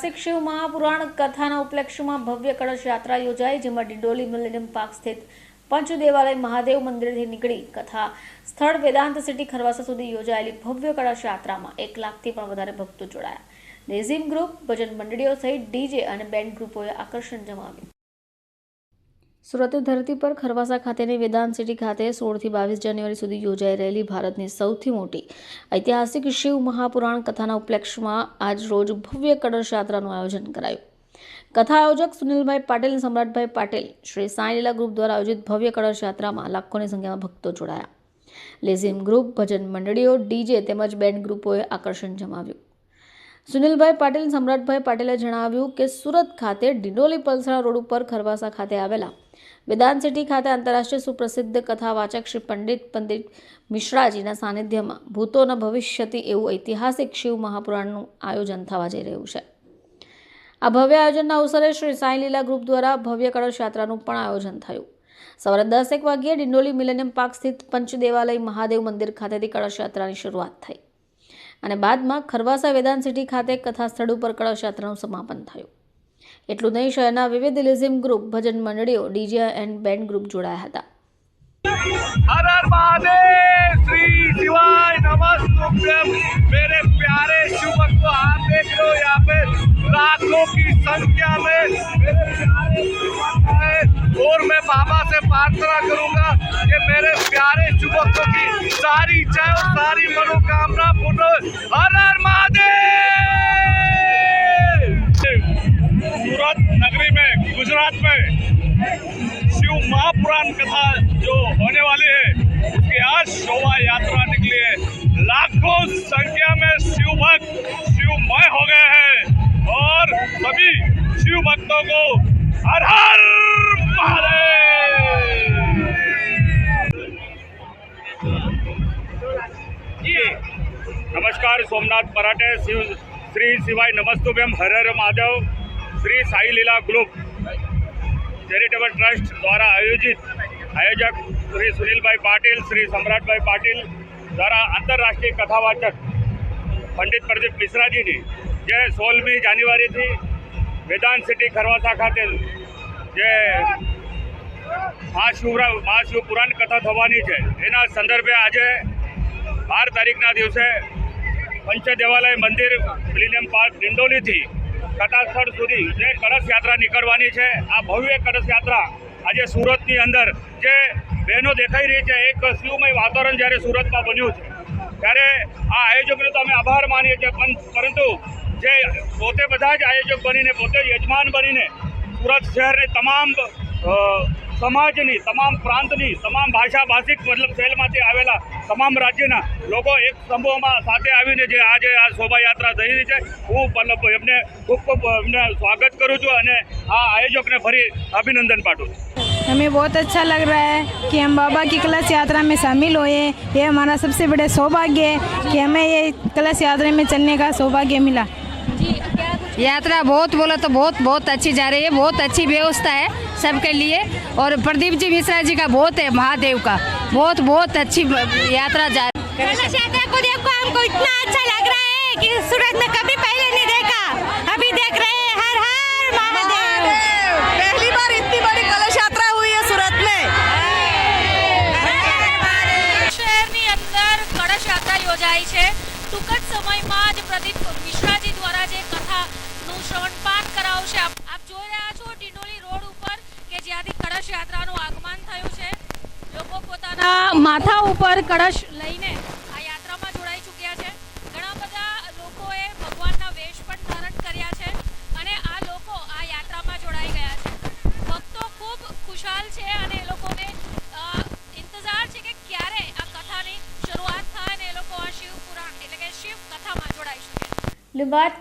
માસિક શિવ મહાપુરાણ કથાના ઉપલક્ષમાં ભવ્ય કળશ યાત્રા યોજાઈ, જેમાં ડિંડોલી મિલેનિયમ પાર્ક સ્થિત પંચ દેવાલય મહાદેવ મંદિરથી નીકળી કથા સ્થળ વેદાંત સિટી ખરવાસા સુધી યોજાયેલી ભવ્ય કળશ યાત્રામાં એક લાખથી પણ વધારે ભક્તો જોડાયા. નેઝિમ ગ્રુપ, ભજન મંડળીઓ સહિત ડીજે અને બેન્ડ ગ્રુપોએ આકર્ષણ જમાવ્યું. સુરત ધરતી પર ખરવાસા ખાતેની વેદાંત સિટી ખાતે સોળથી બાવીસ જાન્યુઆરી સુધી યોજાઈ રહેલી ભારતની સૌથી મોટી ઐતિહાસિક શિવ મહાપુરાણ કથાના ઉપલક્ષમાં આજ રોજ ભવ્ય કળશ યાત્રાનું આયોજન કરાયું. કથા આયોજક સુનિલભાઈ પાટીલ સમ્રાટભાઈ પાટીલ શ્રી સાંઈલીલા ગ્રુપ દ્વારા આયોજિત ભવ્ય કળશ યાત્રામાં લાખોની સંખ્યામાં ભક્તો જોડાયા. લેઝિમ ગ્રુપ, ભજન મંડળીઓ, ડીજે તેમજ બેન્ડ ગ્રુપોએ આકર્ષણ જમાવ્યું. સુનિલભાઈ પાટીલ સમ્રાટભાઈ પાટીલે જણાવ્યું કે સુરત ખાતે ડિંડોલી પલસાણા રોડ ઉપર ખરવાસા ખાતે આવેલા વેદાંત સિટી ખાતે આંતરરાષ્ટ્રીય સુપ્રસિદ્ધ કથાવાચક શ્રી પંડિત પંડિત મિશ્રાજીના સાનિધ્યમાં ભૂતોના ભવિષ્યથી એવું ઐતિહાસિક શિવ મહાપુરાણનું આયોજન થવા જઈ રહ્યું છે. આ ભવ્ય આયોજનના અવસરે શ્રી સાંઈ લીલા ગ્રુપ દ્વારા ભવ્ય કળશ યાત્રાનું પણ આયોજન થયું. સવારે દસ એક વાગ્યે ડિંડોલી મિલેનિયમ પાર્ક સ્થિત પંચ દેવાલય મહાદેવ મંદિર ખાતેથી કળશ યાત્રાની શરૂઆત થઈ. અને બાદમાં ખરવાસા વેદાંત સિટી ખાતે કથા સ્થળ ઉપર કળશ યાત્રાનું સમાપન થયું. એટલું નહીં શહેરના વિવિધ લિઝિમ ગ્રુપ ભજન મંડળીઓ ડીજે એન્ડ બેન્ડ ગ્રુપ જોડાયા હતા हर हर महादेव श्री शिवाय नमस्तुभ्यम मेरे प्यारे शिव भक्तों आप देख रहे हो यहाँ पे लाखों की संख्या में मेरे प्यारे शिव भक्त हैं और मैं बाबा से प्रार्थना करूंगा कि मेरे प्यारे शिव भक्तों की सारी इच्छाएं और सारी मनोकामना पूर्ण हो। हर हर महापुराण कथा जो होने वाली है, उसकी आज शोभा यात्रा निकली है। लाखों संख्या में शिव भक्त शिवमय हो गए हैं और सभी शिव भक्तों को हर हर नमस्कार, सोमनाथ पराठे, शिव श्री शिवाय नमस्तुभ्यम हर हर Mahadev. Shri Sai Leela group. Charitable trust દ્વારા આયોજિત આયોજક શ્રી સુનિલભાઈ પાટીલ, શ્રી સમ્રાટભાઈ પાટીલ દ્વારા આંતરરાષ્ટ્રીય કથાવાચક પંડિત પ્રદીપ મિશ્રાજીની જે સોળમી જાન્યુઆરીથી વેદાંત સિટી ખરવાસા ખાતે જે મહાશિવરા મહાશિવ પુરાણ કથા થવાની છે, એના સંદર્ભે આજે બાર તારીખના દિવસે પંચ દેવાલય મંદિર મિલિનિયમ પાર્ક ડિંડોલીથી કથા સ્થળ સુધી જે કળશ યાત્રા નીકળવાની છે, આ ભવ્ય કળશ યાત્રા આજે સુરતની અંદર જે બહેનો દેખાઈ રહી છે, એક શિવમય વાતાવરણ જ્યારે સુરતમાં બન્યું છે, ત્યારે આ આયોજકનો તો અમે આભાર માનીએ છીએ પરંતુ જે પોતે બધા જ આયોજક બનીને, પોતે યજમાન બનીને સુરત શહેરની તમામ સમાજની તમામ પ્રાંતની તમામ ભાષા ભાષિક મતલબ શહેરમાંથી આવેલા તમામ રાજ્યના લોકો એક સમૂહમાં સાથે આવીને જે આજે આ શોભાયાત્રા થઈ રહી છે હું મતલબ એમને ખૂબ ખૂબ એમને સ્વાગત કરું છું અને આ આયોજકને ફરી અભિનંદન પાઠવું છું हमें बहुत अच्छा लग रहा है कि हम बाबा की कलश यात्रा में शामिल हुए ये हमारा सबसे बड़ा सौभाग्य है कि हमें ये कलश यात्रा में चलने का सौभाग्य मिला यात्रा बहुत बोला तो बहुत बहुत अच्छी जा रही है बहुत अच्छी व्यवस्था है सबके लिए और प्रदीप जी मिश्रा जी का बहुत है महादेव का बहुत बहुत अच्छी यात्रा जा कलश यात्रा को देखो हमको इतना अच्छा लग रहा है कि सूरत में कभी पहले नहीं देखा अभी देख रहे हैं हर हर महादेव पहली बार इतनी बड़ी कलश यात्रा हुई है सूरत में શહેરની અંદર કળશ યાત્રા યોજાઈ છે ટૂંક જ સમયમાં જ પ્રદીપ કળશ યાત્રાનું આગમન થયું છે. લોકો પોતાના માથા ઉપર કળશ લઈને આ યાત્રામાં જોડાઈ ચૂક્યા છે. ઘણા બધા લોકોએ ભગવાનના વેશ પણ ધારણ કર્યા છે અને આ લોકો આ યાત્રામાં જોડાઈ ગયા છે. ભક્તો ખૂબ ખુશાલ છે અને એ લોકોને અ, ઇંતજાર છે કે ક્યારે આ કથાની શરૂઆત થાય અને એ લોકો આ શિવ પુરાણ એટલે કે શિવ કથામાં જોડાઈ શકે. લિંબાયત